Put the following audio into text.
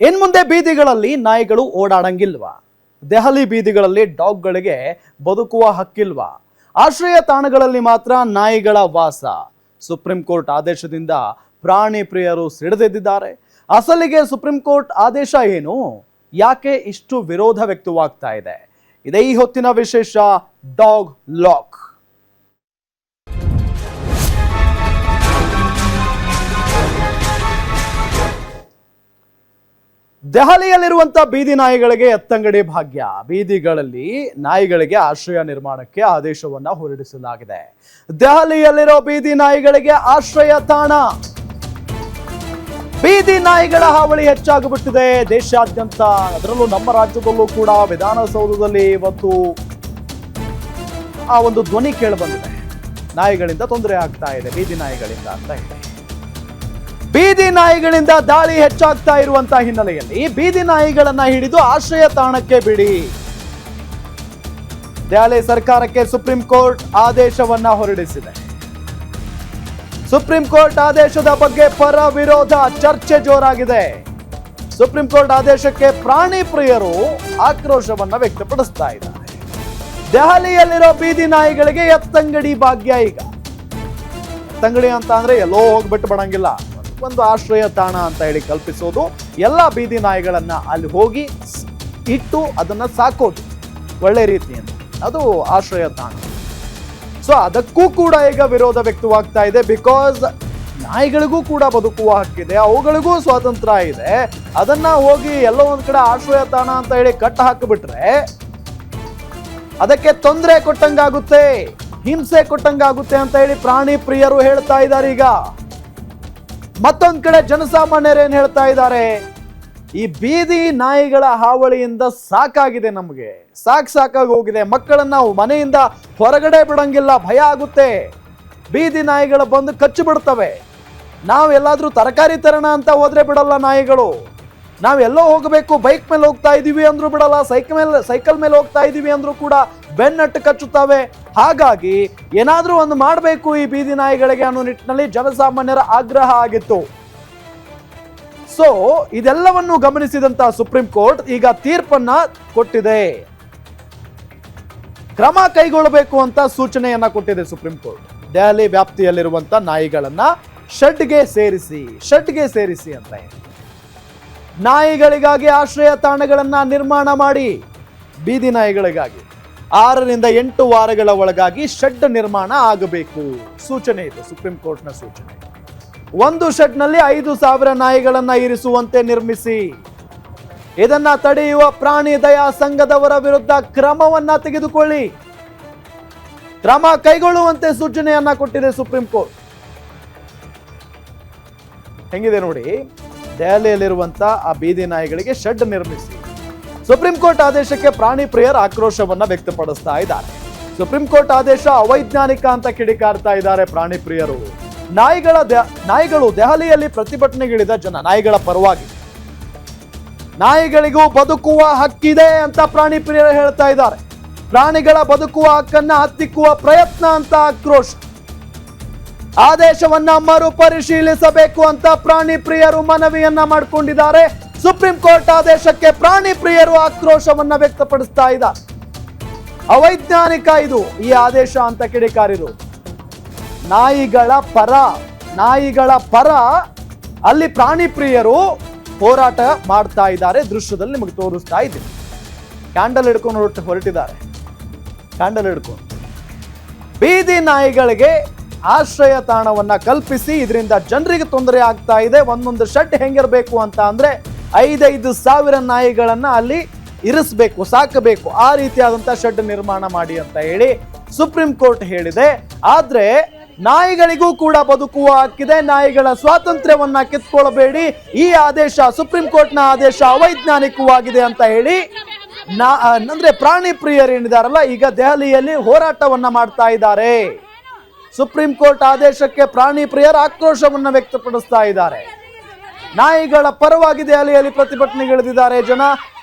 ಇನ್ ಮುಂದೆ ಬೀದಿಗಳಲ್ಲಿ ನಾಯಿಗಳು ಓಡಾಡಂಗಿಲ್ವಾ? ದೆಹಲಿ ಬೀದಿಗಳಲ್ಲಿ ಡಾಗ್ಗಳಿಗೆ ಬದುಕುವ ಹಕ್ಕಿಲ್ವಾ? ಆಶ್ರಯ ತಾಣಗಳಲ್ಲಿ ಮಾತ್ರ ನಾಯಿಗಳ ವಾಸ. ಸುಪ್ರೀಂ ಕೋರ್ಟ್ ಆದೇಶದಿಂದ ಪ್ರಾಣಿ ಪ್ರಿಯರು ಸಿಡಿದೆದ್ದಿದ್ದಾರೆ. ಅಸಲಿಗೆ ಸುಪ್ರೀಂ ಕೋರ್ಟ್ ಆದೇಶ ಏನು? ಯಾಕೆ ಇಷ್ಟು ವಿರೋಧ ವ್ಯಕ್ತವಾಗ್ತಾ ಇದೆ? ಇದೇ ಈ ಹೊತ್ತಿನ ವಿಶೇಷ ಡಾಗ್ ಲಾಕ್. ದೆಹಲಿಯಲ್ಲಿರುವಂತ ಬೀದಿ ನಾಯಿಗಳಿಗೆ ಎತ್ತಂಗಡಿ ಭಾಗ್ಯ. ಬೀದಿಗಳಲ್ಲಿ ನಾಯಿಗಳಿಗೆ ಆಶ್ರಯ ನಿರ್ಮಾಣಕ್ಕೆ ಆದೇಶವನ್ನ ಹೊರಡಿಸಲಾಗಿದೆ. ದೆಹಲಿಯಲ್ಲಿರೋ ಬೀದಿ ನಾಯಿಗಳಿಗೆ ಆಶ್ರಯ ತಾಣ. ಬೀದಿ ನಾಯಿಗಳ ಹಾವಳಿ ಹೆಚ್ಚಾಗಿಬಿಟ್ಟಿದೆ. ದೇಶಾದ್ಯಂತ, ಅದರಲ್ಲೂ ನಮ್ಮ ರಾಜ್ಯದಲ್ಲೂ ಕೂಡ ವಿಧಾನಸೌಧದಲ್ಲಿ ಇವತ್ತು ಆ ಒಂದು ಧ್ವನಿ ಕೇಳಿಬಂದಿದೆ ನಾಯಿಗಳಿಂದ ತೊಂದರೆ ಆಗ್ತಾ ಇದೆ, ಬೀದಿ ನಾಯಿಗಳಿಂದ ಅಂತ ಇದೆ ಬೀದಿ ನಾಯಿಗಳಿಂದ ದಾಳಿ ಹೆಚ್ಚಾಗ್ತಾ ಇರುವಂತಹ ಹಿನ್ನೆಲೆಯಲ್ಲಿ ಬೀದಿ ನಾಯಿಗಳನ್ನ ಹಿಡಿದು ಆಶ್ರಯ ತಾಣಕ್ಕೆ ಬಿಡಿ. ದೆಹಲಿ ಸರ್ಕಾರಕ್ಕೆ ಸುಪ್ರೀಂ ಕೋರ್ಟ್ ಆದೇಶವನ್ನ ಹೊರಡಿಸಿದೆ. ಸುಪ್ರೀಂ ಕೋರ್ಟ್ ಆದೇಶದ ಬಗ್ಗೆ ಪರ ವಿರೋಧ ಚರ್ಚೆ ಜೋರಾಗಿದೆ. ಸುಪ್ರೀಂ ಕೋರ್ಟ್ ಆದೇಶಕ್ಕೆ ಪ್ರಾಣಿ ಪ್ರಿಯರು ಆಕ್ರೋಶವನ್ನ ವ್ಯಕ್ತಪಡಿಸ್ತಾ ಇದ್ದಾರೆ. ದೆಹಲಿಯಲ್ಲಿರೋ ಬೀದಿ ನಾಯಿಗಳಿಗೆ ಎತ್ತಂಗಡಿ ಭಾಗ್ಯ ಈಗ. ತಂಗಡಿ ಅಂತ ಅಂದ್ರೆ ಎಲ್ಲೋ ಹೋಗ್ಬಿಟ್ಟು ಬಡಂಗಿಲ್ಲ ಒಂದು ಆಶ್ರಯ ತಾಣ ಅಂತ ಹೇಳಿ ಕಲ್ಪಿಸೋದು. ಎಲ್ಲ ಬೀದಿ ನಾಯಿಗಳನ್ನು ಅಲ್ಲಿ ಹೋಗಿ ಇಟ್ಟು ಅದನ್ನ ಸಾಕೋದು. ಒಳ್ಳೆ ರೀತಿಯಿಂದ. ಅದು ಆಶ್ರಯ ತಾಣ. ಸೊ ಅದಕ್ಕೂ ಕೂಡ ಈಗ ವಿರೋಧ ವ್ಯಕ್ತವಾಗ್ತಾ ಇದೆ ಬಿಕಾಸ್ ನಾಯಿಗಳಿಗೂ ಕೂಡ ಬದುಕುವ ಹಕ್ಕಿದೆ, ಅವುಗಳಿಗೂ ಸ್ವಾತಂತ್ರ್ಯ ಇದೆ. ಅದನ್ನ ಹೋಗಿ ಎಲ್ಲೋ ಒಂದ್ ಕಡೆ ಆಶ್ರಯ ತಾಣ ಅಂತ ಹೇಳಿ ಕಟ್ಟ ಹಾಕಿಬಿಟ್ರೆ ಅದಕ್ಕೆ ತೊಂದರೆ ಕೊಟ್ಟಂಗಾಗುತ್ತೆ, ಹಿಂಸೆ ಕೊಟ್ಟಂಗಾಗುತ್ತೆ ಅಂತ ಹೇಳಿ ಪ್ರಾಣಿ ಪ್ರಿಯರು ಹೇಳ್ತಾ ಇದ್ದಾರೆ ಈಗ. ಮತ್ತೊಂದ್ ಕಡೆ ಜನಸಾಮಾನ್ಯರು ಏನು ಹೇಳ್ತಾ ಇದ್ದಾರೆ? ಈ ಬೀದಿ ನಾಯಿಗಳ ಹಾವಳಿಯಿಂದ ಸಾಕಾಗಿದೆ ನಮಗೆ. ಸಾಕ್ ಸಾಕಾಗಿ ಹೋಗಿದೆ. ಮಕ್ಕಳನ್ನ ನಾವು ಮನೆಯಿಂದ ಹೊರಗಡೆ ಬಿಡಂಗಿಲ್ಲ. ಭಯ ಆಗುತ್ತೆ. ಬೀದಿ ನಾಯಿಗಳು ಬಂದು ಕಚ್ಚಿ ಬಿಡ್ತವೆ. ನಾವೆಲ್ಲಾದ್ರೂ ತರಕಾರಿ ತರೋಣ ಅಂತ ಹೋದರೆ ಬಿಡಲ್ಲ ನಾಯಿಗಳು. ನಾವೆಲ್ಲೋ ಹೋಗಬೇಕು, ಬೈಕ್ ಮೇಲೆ ಹೋಗ್ತಾ ಇದೀವಿ ಅಂದ್ರೂ ಬಿಡಲ್ಲ ಸೈಕಲ್ ಮೇಲೆ ಸೈಕಲ್ ಮೇಲೆ ಹೋಗ್ತಾ ಇದೀವಿ ಅಂದ್ರೂ ಕೂಡ ಬೆನ್ನಟ್ಟು ಕಚ್ಚುತ್ತವೆ. ಹಾಗಾಗಿ ಏನಾದರೂ ಒಂದು ಮಾಡಬೇಕು ಈ ಬೀದಿ ನಾಯಿಗಳಿಗೆ ಅನ್ನೋ ನಿಟ್ಟಿನಲ್ಲಿ ಜನಸಾಮಾನ್ಯರ ಆಗ್ರಹ ಆಗಿತ್ತು. ಸೊ ಇದೆಲ್ಲವನ್ನು ಗಮನಿಸಿದಂತಹ ಸುಪ್ರೀಂ ಕೋರ್ಟ್ ಈಗ ತೀರ್ಪನ್ನ ಕೊಟ್ಟಿದೆ. ಕ್ರಮ ಕೈಗೊಳ್ಳಬೇಕು ಅಂತ ಸೂಚನೆಯನ್ನ ಕೊಟ್ಟಿದೆ ಸುಪ್ರೀಂ ಕೋರ್ಟ್ ದೆಹಲಿ ವ್ಯಾಪ್ತಿಯಲ್ಲಿರುವಂತ ನಾಯಿಗಳನ್ನ ಶೆಡ್ಗೆ ಸೇರಿಸಿ ಶೆಡ್ಗೆ ಸೇರಿಸಿ ಅಂತ ನಾಯಿಗಳಿಗಾಗಿ ಆಶ್ರಯ ತಾಣಗಳನ್ನ ನಿರ್ಮಾಣ ಮಾಡಿ, ಬೀದಿ ನಾಯಿಗಳಿಗಾಗಿ. ಆರರಿಂದ ಎಂಟು ವಾರಗಳ ಒಳಗಾಗಿ ಶೆಡ್ ನಿರ್ಮಾಣ ಆಗಬೇಕು. ಸೂಚನೆ ಇದೆ, ಸುಪ್ರೀಂ ಕೋರ್ಟ್ನ ಸೂಚನೆ. ಒಂದು ಶೆಡ್ನಲ್ಲಿ ಐದು ಸಾವಿರ ನಾಯಿಗಳನ್ನು ಇರಿಸುವಂತೆ ನಿರ್ಮಿಸಿ. ಇದನ್ನ ತಡೆಯುವ ಪ್ರಾಣಿ ದಯಾ ಸಂಘದವರ ವಿರುದ್ಧ ಕ್ರಮವನ್ನ ತೆಗೆದುಕೊಳ್ಳಿ. ಕ್ರಮ ಕೈಗೊಳ್ಳುವಂತೆ ಸೂಚನೆಯನ್ನ ಕೊಟ್ಟಿದೆ ಸುಪ್ರೀಂ ಕೋರ್ಟ್. ಹೆಂಗಿದೆ ನೋಡಿ, ದೆಹಲಿಯಲ್ಲಿರುವಂತ ಆ ಬೀದಿ ನಾಯಿಗಳಿಗೆ ಶೆಡ್ ನಿರ್ಮಿಸಿ. ಸುಪ್ರೀಂ ಕೋರ್ಟ್ ಆದೇಶಕ್ಕೆ ಪ್ರಾಣಿ ಪ್ರಿಯರ್ ಆಕ್ರೋಶವನ್ನ ವ್ಯಕ್ತಪಡಿಸ್ತಾ ಇದ್ದಾರೆ. ಸುಪ್ರೀಂ ಕೋರ್ಟ್ ಆದೇಶ ಅವೈಜ್ಞಾನಿಕ ಅಂತ ಕಿಡಿಕಾರ್ತಾ ಇದ್ದಾರೆ ಪ್ರಾಣಿ ಪ್ರಿಯರು. ನಾಯಿಗಳ ನಾಯಿಗಳು ದೆಹಲಿಯಲ್ಲಿ ಪ್ರತಿಭಟನೆಗಿಳಿದ ಜನ, ನಾಯಿಗಳ ಪರವಾಗಿ. ನಾಯಿಗಳಿಗೂ ಬದುಕುವ ಹಕ್ಕಿದೆ ಅಂತ ಪ್ರಾಣಿ ಪ್ರಿಯರು ಹೇಳ್ತಾ ಇದ್ದಾರೆ. ಪ್ರಾಣಿಗಳ ಬದುಕುವ ಹಕ್ಕನ್ನ ಹತ್ತಿಕ್ಕುವ ಪ್ರಯತ್ನ ಅಂತ ಆಕ್ರೋಶ. ಆದೇಶವನ್ನ ಮರುಪರಿಶೀಲಿಸಬೇಕು ಅಂತ ಪ್ರಾಣಿ ಪ್ರಿಯರು ಮನವಿಯನ್ನ ಮಾಡಿಕೊಂಡಿದ್ದಾರೆ. ಸುಪ್ರೀಂ ಕೋರ್ಟ್ ಆದೇಶಕ್ಕೆ ಪ್ರಾಣಿ ಪ್ರಿಯರು ಆಕ್ರೋಶವನ್ನ ವ್ಯಕ್ತಪಡಿಸ್ತಾ ಇದ್ದ ಅವೈಜ್ಞಾನಿಕ ಇದು ಈ ಆದೇಶ ಅಂತ ಕಿಡಿಕಾರಿರು. ನಾಯಿಗಳ ಪರ ನಾಯಿಗಳ ಪರ ಅಲ್ಲಿ ಪ್ರಾಣಿ ಪ್ರಿಯರು ಹೋರಾಟ ಮಾಡ್ತಾ ಇದ್ದಾರೆ. ದೃಶ್ಯದಲ್ಲಿ ನಿಮಗೆ ತೋರಿಸ್ತಾ ಇದ್ದೀವಿ ಕ್ಯಾಂಡಲ್ ಹಿಡ್ಕೊಂಡು ಹೊರಟು ಹೊರಟಿದ್ದಾರೆ. ಕ್ಯಾಂಡಲ್ ಹಿಡ್ಕೊಂಡು. ಬೀದಿ ನಾಯಿಗಳಿಗೆ ಆಶ್ರಯ ತಾಣವನ್ನ ಕಲ್ಪಿಸಿ, ಇದರಿಂದ ಜನರಿಗೆ ತೊಂದರೆ ಆಗ್ತಾ ಇದೆ. ಒಂದೊಂದು ಶೆಡ್ ಹೆಂಗಿರಬೇಕು ಅಂತ ಅಂದ್ರೆ ಐದೈದು ಸಾವಿರ ನಾಯಿಗಳನ್ನ ಅಲ್ಲಿ ಇರಿಸಬೇಕು, ಸಾಕಬೇಕು. ಆ ರೀತಿಯಾದಂಥ ಶೆಡ್ ನಿರ್ಮಾಣ ಮಾಡಿ ಅಂತ ಹೇಳಿ ಸುಪ್ರೀಂ ಕೋರ್ಟ್ ಹೇಳಿದೆ. ಆದ್ರೆ ನಾಯಿಗಳಿಗೂ ಕೂಡ ಬದುಕುವ ಹಕ್ಕಿದೆ ನಾಯಿಗಳ ಸ್ವಾತಂತ್ರ್ಯವನ್ನ ಕಿತ್ಕೊಳ್ಬೇಡಿ. ಈ ಆದೇಶ ಸುಪ್ರೀಂ ಕೋರ್ಟ್ನ ಆದೇಶ ಅವೈಜ್ಞಾನಿಕವಾಗಿದೆ ಅಂತ ಹೇಳಿ ನಾ ಅಂದ್ರೆ ಪ್ರಾಣಿ ಪ್ರಿಯರು ಏನಿದಾರಲ್ಲ, ಈಗ ದೆಹಲಿಯಲ್ಲಿ ಹೋರಾಟವನ್ನ ಮಾಡ್ತಾ ಇದ್ದಾರೆ. ಸುಪ್ರೀಂ ಕೋರ್ಟ್ ಆದೇಶಕ್ಕೆ ಪ್ರಾಣಿ ಪ್ರಿಯರು ಆಕ್ರೋಶವನ್ನ ವ್ಯಕ್ತಪಡಿಸ್ತಾ ಇದ್ದಾರೆ. ನಾಯಿಗಳ ಪರವಾಗಿದೆ ಅಲೆಯಲ್ಲಿ ಪ್ರತಿಭಟನೆಗಿಳಿದಿದ್ದಾರೆ ಜನ.